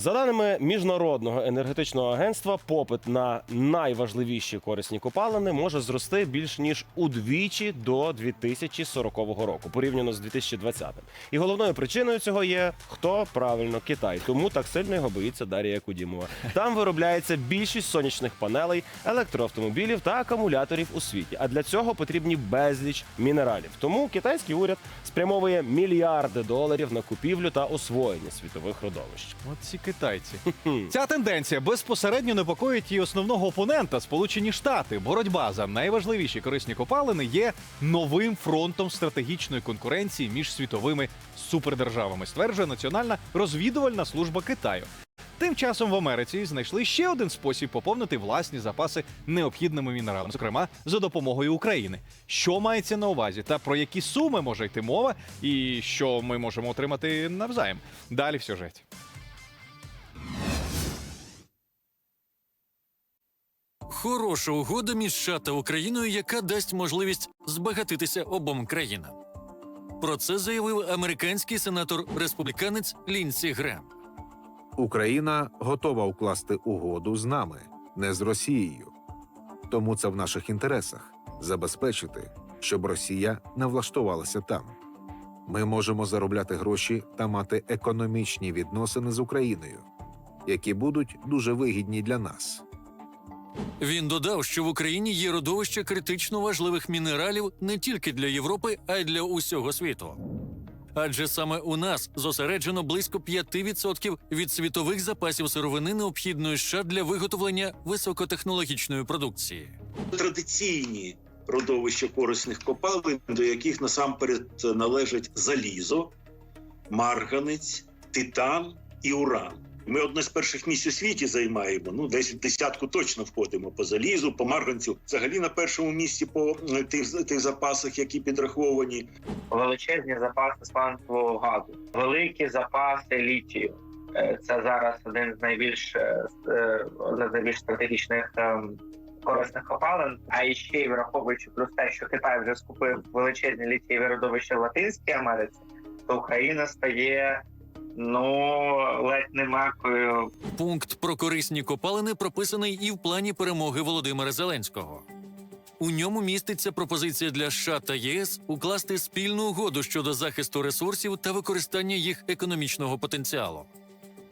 За даними міжнародного енергетичного агентства, попит на найважливіші корисні копалини може зрости більш ніж удвічі до 2040 року, порівняно з 2020. І головною причиною цього є хто правильно Китай. Тому так сильно його боїться Дарія Кудімова. Там виробляється більшість сонячних панелей, електроавтомобілів та акумуляторів у світі. А для цього потрібні безліч мінералів. Тому китайський уряд спрямовує мільярди доларів на купівлю та освоєння світових родовищ. Китайці. Ця тенденція безпосередньо непокоїть і основного опонента Сполучені Штати. Боротьба за найважливіші корисні копалини є новим фронтом стратегічної конкуренції між світовими супердержавами, стверджує Національна розвідувальна служба Китаю. Тим часом в Америці знайшли ще один спосіб поповнити власні запаси необхідними мінералами, зокрема за допомогою України. Що мається на увазі, та про які суми може йти мова, і що ми можемо отримати навзаєм? Далі в сюжеті. Хороша угода між США та Україною, яка дасть можливість збагатитися обом країнам. Про це заявив американський сенатор республіканець Лінсі Грем. Україна готова укласти угоду з нами, не з Росією. Тому це в наших інтересах забезпечити, щоб Росія не влаштувалася там. Ми можемо заробляти гроші та мати економічні відносини з Україною, які будуть дуже вигідні для нас. Він додав, що в Україні є родовище критично важливих мінералів не тільки для Європи, а й для усього світу. Адже саме у нас зосереджено близько 5% від світових запасів сировини необхідної США для виготовлення високотехнологічної продукції. традиційні родовища корисних копалин, до яких насамперед належать залізо, марганець, титан і уран. Ми одне з перших місць у світі займаємо. Ну, десь в десятку точно входимо по залізу, по марганцю. Взагалі на першому місці по е, тих, тих запасах, які підраховані. величезні запаси сланцевого газу, великі запаси літію. Е, Це зараз один з найбільш е, з найбільш стратегічних ем, корисних копалин. А ще й враховуючи плюс те, що Китай вже скупив величезні літієві родовища в Латинській Америці, то Україна стає ну ледь не макою Пункт про корисні копалини прописаний і в плані перемоги Володимира Зеленського. У ньому міститься пропозиція для США та ЄС укласти спільну угоду щодо захисту ресурсів та використання їх економічного потенціалу.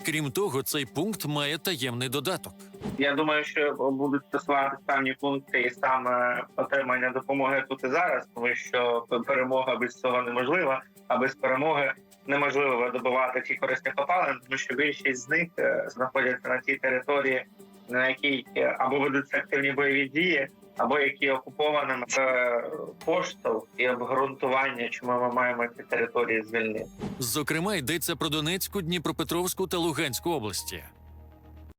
Крім того, цей пункт має таємний додаток. Я думаю, що будуть стосуватися певні пункти і саме отримання допомоги тут і зараз, тому що перемога без цього неможлива, а без перемоги неможливо видобувати ті корисні копалини, тому що більшість з них е, знаходяться на тій території, на якій е, або ведуться активні бойові дії, або які окуповані Це поштовх і обґрунтування, чому ми маємо ці території звільнити. Зокрема, йдеться про Донецьку, Дніпропетровську та Луганську області.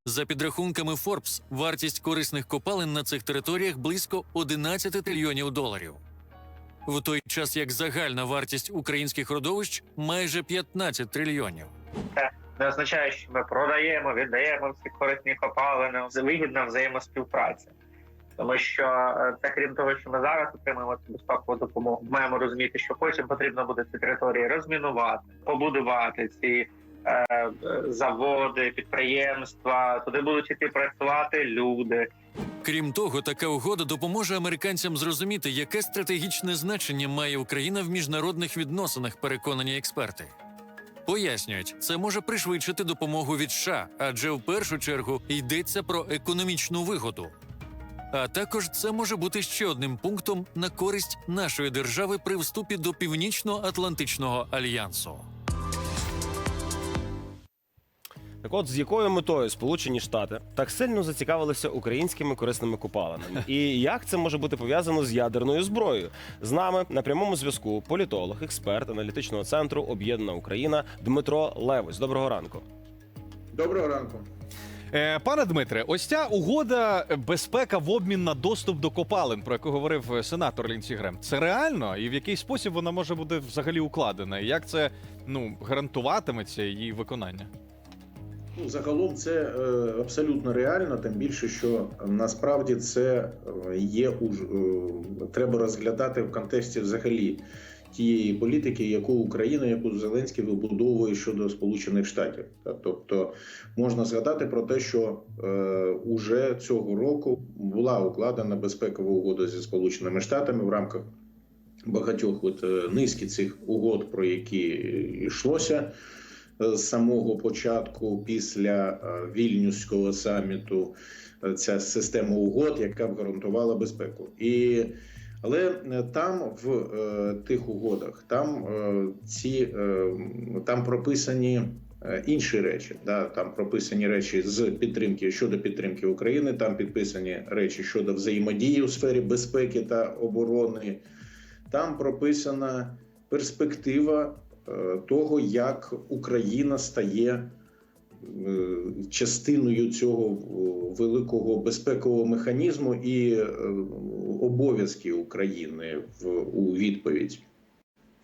За підрахунками Forbes, вартість корисних копалин на цих територіях близько 11 трильйонів доларів. В той час як загальна вартість українських родовищ майже 15 трильйонів. Це не означає, що ми продаємо, віддаємо всі корисні копалини. Вигідна взаємоспівпраця. Тому що е, це крім того, що ми зараз отримуємо цю безпекову допомогу, маємо розуміти, що потім потрібно буде ці території розмінувати, побудувати ці е, е, заводи, підприємства. Туди будуть іти працювати люди. Крім того, така угода допоможе американцям зрозуміти, яке стратегічне значення має Україна в міжнародних відносинах, переконані експерти. Пояснюють, це може пришвидшити допомогу від США, адже в першу чергу йдеться про економічну вигоду. А також це може бути ще одним пунктом на користь нашої держави при вступі до Північно-Атлантичного альянсу. Так от, з якою метою Сполучені Штати так сильно зацікавилися українськими корисними копалинами? І як це може бути пов'язано з ядерною зброєю? З нами на прямому зв'язку політолог, експерт аналітичного центру Об'єднана Україна Дмитро Левось. Доброго ранку. Доброго ранку. Е, пане Дмитре, ось ця угода безпека в обмін на доступ до копалин, про яку говорив е, сенатор Лінсі Грем. Це реально і в який спосіб вона може бути взагалі укладена? І Як це ну гарантуватиметься її виконання? Ну, загалом це е, абсолютно реально, тим більше, що насправді це е, є уж е, треба розглядати в контексті взагалі тієї політики, яку Україна, яку Зеленський вибудовує щодо Сполучених Штатів. Тобто можна згадати про те, що уже цього року була укладена безпекова угода зі Сполученими Штатами в рамках багатьох от, низки цих угод, про які йшлося з самого початку після е, вільнюського саміту. е, Ця система угод, яка б гарантувала безпеку, і але е, там в е, тих угодах там е, ці е, там прописані е, інші речі. Да, там прописані речі з підтримки щодо підтримки України. Там підписані речі щодо взаємодії у сфері безпеки та оборони. Там прописана перспектива е, того, як Україна стає е, частиною цього е, великого безпекового механізму і е, обов'язки України в у відповідь.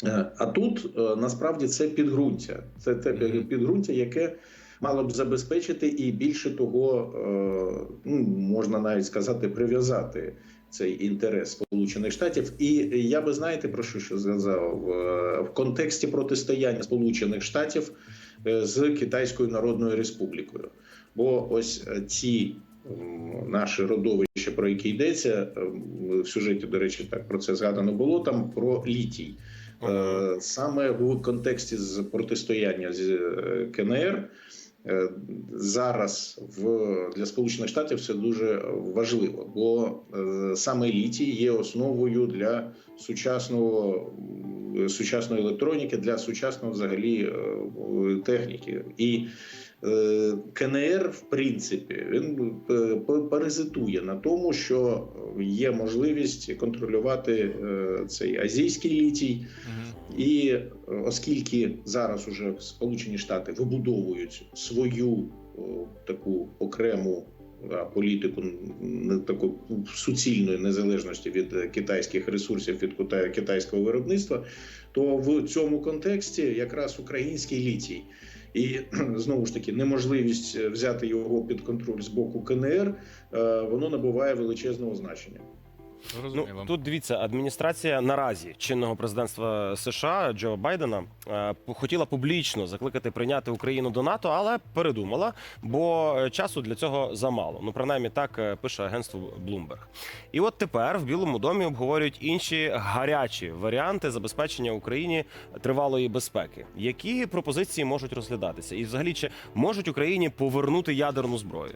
Е, А тут е, насправді це підґрунтя. Це те підґрунтя, яке мало б забезпечити, і більше того, е, ну можна навіть сказати, прив'язати цей інтерес Сполучених Штатів. І я би знаєте про що що сказав Е, в контексті протистояння Сполучених Штатів е, з Китайською Народною Республікою. Бо ось е, ці наші родовища, про які йдеться в сюжеті, до речі, так про це згадано було там про літій. Саме в контексті з протистояння з КНР зараз в для Сполучених Штатів це дуже важливо, бо е, саме літій є основою для сучасного сучасної електроніки, для сучасного взагалі е, техніки і. Е, КНР, в принципі, він е, паразитує на тому, що є можливість контролювати е, цей азійський літій, і оскільки зараз уже Сполучені Штати вибудовують свою таку окрему політику таку суцільної незалежності від китайських ресурсів від кита- китайського виробництва, то в цьому контексті якраз український літій. І знову ж таки неможливість е, взяти його під контроль з боку КНР, е, воно набуває величезного значення. Ну тут дивіться, адміністрація наразі чинного президентства США Джо Байдена е, хотіла публічно закликати прийняти Україну до НАТО, але передумала, бо е, часу для цього замало. Ну принаймні так е, пише агентство Bloomberg. І от тепер в Білому домі обговорюють інші гарячі варіанти забезпечення Україні тривалої безпеки. Які пропозиції можуть розглядатися, і взагалі чи можуть Україні повернути ядерну зброю?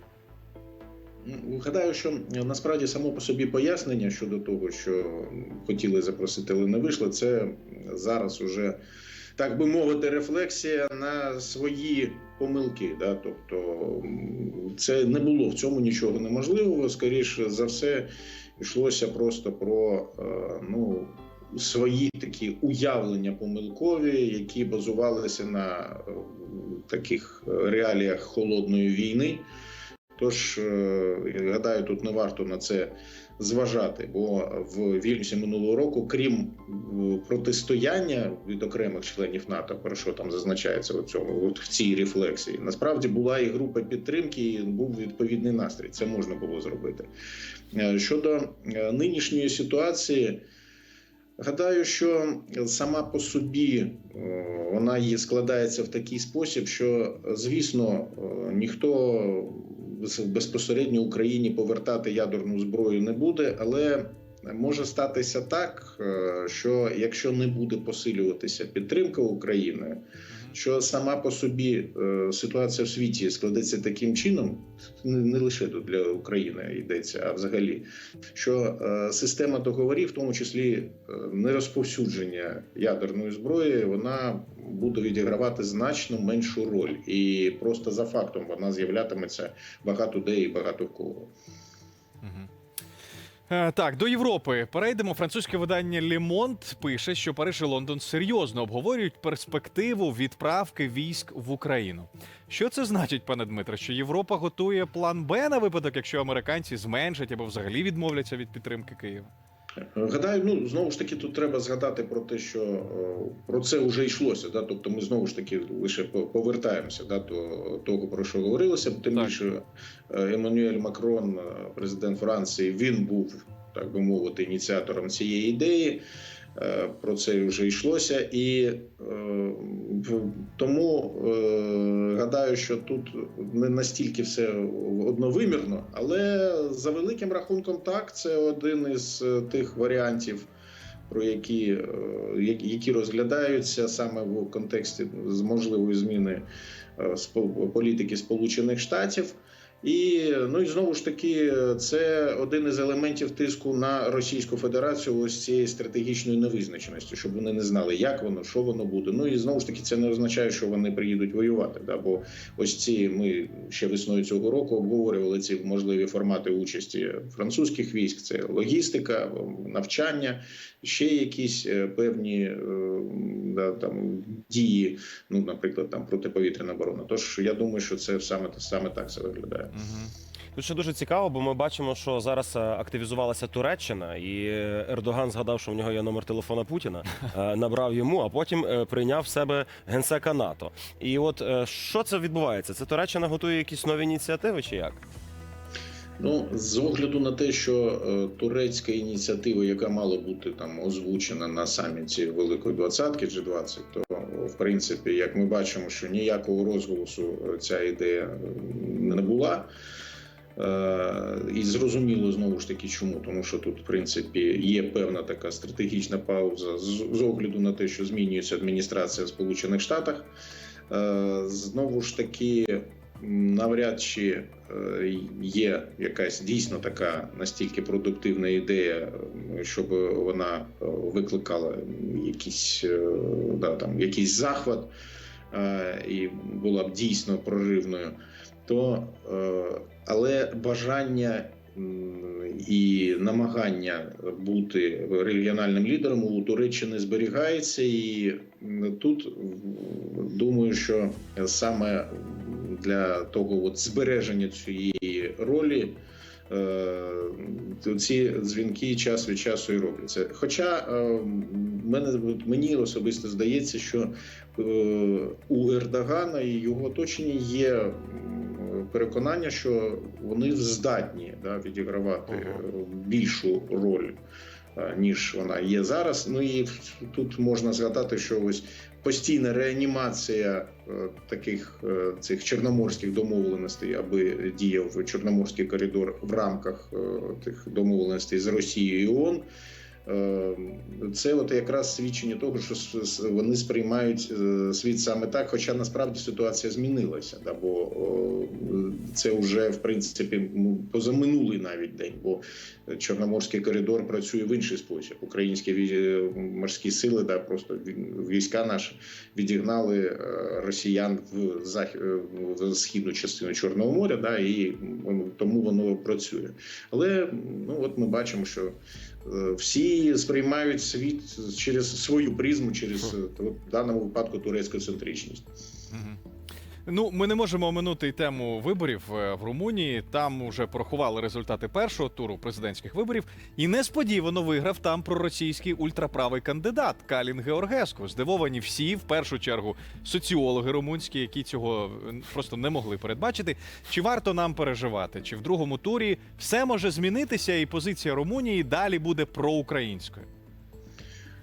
Гадаю, що е, насправді само по собі пояснення щодо того, що хотіли запросити, але не вийшло, це зараз уже, так би мовити, рефлексія на свої помилки. Да? Тобто це не було в цьому нічого неможливого. Скоріше за все, йшлося просто про е, ну, свої такі уявлення помилкові, які базувалися на е, таких реаліях холодної війни. Тож е, я гадаю, тут не варто на це зважати, бо в Вільнюсі минулого року, крім е, протистояння від окремих членів НАТО, про що там зазначається у цьому от в цій рефлексії, насправді була і група підтримки, і був відповідний настрій. Це можна було зробити. Е, Щодо е, нинішньої ситуації. Гадаю, що сама по собі е, вона її складається в такий спосіб, що звісно е, ніхто безпосередньо Україні повертати ядерну зброю не буде, але може статися так, е, що якщо не буде посилюватися підтримка України, що сама по собі е, ситуація в світі складеться таким чином, не лише тут для України йдеться, а взагалі, що е, система договорів, в тому числі е, нерозповсюдження ядерної зброї, вона буде відігравати значно меншу роль, і просто за фактом вона з'являтиметься багато де і багато в кого. Мгм. Е, Так, до Європи перейдемо. Французьке видання Лімонт пише, що Париж і Лондон серйозно обговорюють перспективу відправки військ в Україну. Що це значить, пане Дмитро? Що Європа готує план Б на випадок, якщо американці зменшать або взагалі відмовляться від підтримки Києва? Гадаю, ну знову ж таки, тут треба згадати про те, що е, про це вже йшлося. Да? Тобто, ми знову ж таки лише по- повертаємося да, до того, про що говорилося. Тим Так. більше е, Еммануель Макрон, е, президент Франції, він був так би мовити ініціатором цієї ідеї. Е, Про це вже йшлося, і е, тому е, гадаю, що тут не настільки все одновимірно, але за великим рахунком, так це один із тих варіантів, про які, які які розглядаються саме в контексті з можливої зміни е, політики Сполучених Штатів. І ну і знову ж таки, це один із елементів тиску на Російську Федерацію ось цієї стратегічної невизначеності, щоб вони не знали, як воно, що воно буде. Ну і знову ж таки, це не означає, що вони приїдуть воювати. Да? Бо ось ці ми ще весною цього року обговорювали ці можливі формати участі французьких військ. Це логістика, навчання, ще якісь е, певні е, да, там дії, ну наприклад, там протиповітряна оборона. Тож я думаю, що це саме саме так це виглядає. Тут ще дуже цікаво, бо ми бачимо, що зараз е, активізувалася Туреччина, і е, Ердоган згадав, що в нього є номер телефона Путіна, е, набрав йому, а потім е, прийняв в себе генсека НАТО. І от е, що це відбувається? Це Туреччина готує якісь нові ініціативи, чи як? Ну, з огляду на те, що е, турецька ініціатива, яка мала бути там озвучена на саміті Великої двадцятки G20, то в принципі, як ми бачимо, що ніякого розголосу е, ця ідея е, не була. Е, І зрозуміло знову ж таки, чому тому, що тут, в принципі, є певна така стратегічна пауза з, огляду на те, що змінюється адміністрація в Сполучених Штатах. Знову ж таки, навряд чи е, є якась дійсно така настільки продуктивна ідея, щоб вона е, викликала якийсь, е, да, там, якийсь захват і була б дійсно проривною. То, але бажання і намагання бути регіональним лідером у Туреччини зберігається, і тут думаю, що саме для того от збереження цієї ролі. е, Ці дзвінки час від часу і робляться. Хоча е, мене мені особисто здається, що е, у Ердогана і його оточенні є переконання, що вони здатні да, відігравати більшу роль. Е, Ніж вона є зараз. Ну і тут можна згадати, що ось постійна реанімація е, таких е, цих чорноморських домовленостей, аби діяв чорноморський коридор в рамках тих домовленостей з Росією і ООН. Е, Це от якраз свідчення того, що вони сприймають е, світ саме так, хоча насправді ситуація змінилася. Да, бо це вже в принципі ну, позаминулий навіть день, бо Чорноморський коридор працює в інший спосіб. Українські морські сили, да, просто ві- війська наші відігнали е, росіян в зах... е, в східну частину Чорного моря, да, і тому воно працює. Але ну от ми бачимо, що е, всі сприймають світ через свою призму, через е, в даному випадку турецьку центричність. Ну, ми не можемо оминути тему виборів е, в Румунії. Там уже порахували результати першого туру президентських виборів, і несподівано виграв там проросійський ультраправий кандидат Калін Георгеску. Здивовані всі, в першу чергу, соціологи румунські, які цього е, просто не могли передбачити. Чи варто нам переживати? Чи в другому турі все може змінитися, і позиція Румунії далі буде проукраїнською?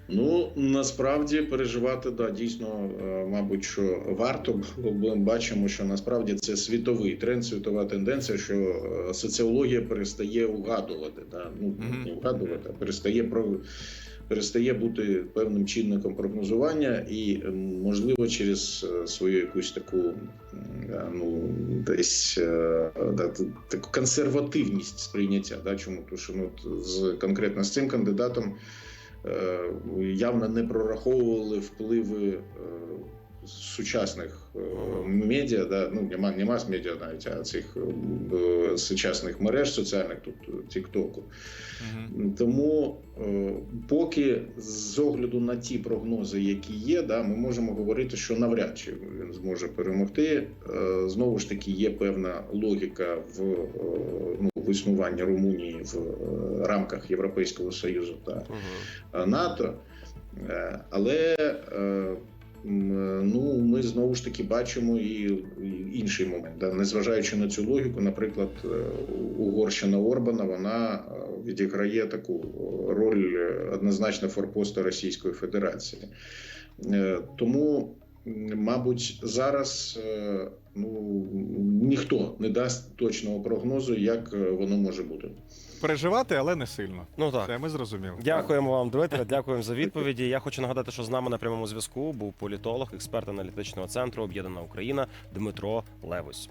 Ну насправді переживати да дійсно, е, мабуть, що варто, бо ми бачимо, що насправді це світовий тренд, світова тенденція, що е, соціологія перестає угадувати. Да? Ну не угадувати, а перестає про. Перестає бути певним чинником прогнозування, і е, можливо через е, свою якусь таку ну десь да, таку консервативність сприйняття. Да, чому тому що ну, з конкретно з цим кандидатом явно не прораховували впливи е, сучасних е, медіа, да, ну нема, не мас-медіа навіть, а цих е, сучасних мереж соціальних, тут Тіктоку. Тому е, поки з огляду на ті прогнози, які є, да, ми можемо говорити, що навряд чи він зможе перемогти. Е, Знову ж таки, є певна логіка в, е, ну, в існування Румунії в е, рамках Європейського Союзу та Угу. е, НАТО. Е, Але ну, ми знову ж таки бачимо і інший момент. Да? Незважаючи на цю логіку, наприклад, Угорщина Орбана вона відіграє таку роль однозначно форпоста Російської Федерації. Тому, мабуть, зараз е, ну, ніхто не дасть точного прогнозу, як е, воно може бути. Переживати, але не сильно. Ну так. Це ми зрозуміли. Дякуємо вам, Дмитре. Дякуємо за відповіді. Я хочу нагадати, що з нами на прямому зв'язку був політолог, експерт аналітичного центру Об'єднана Україна Дмитро Левось.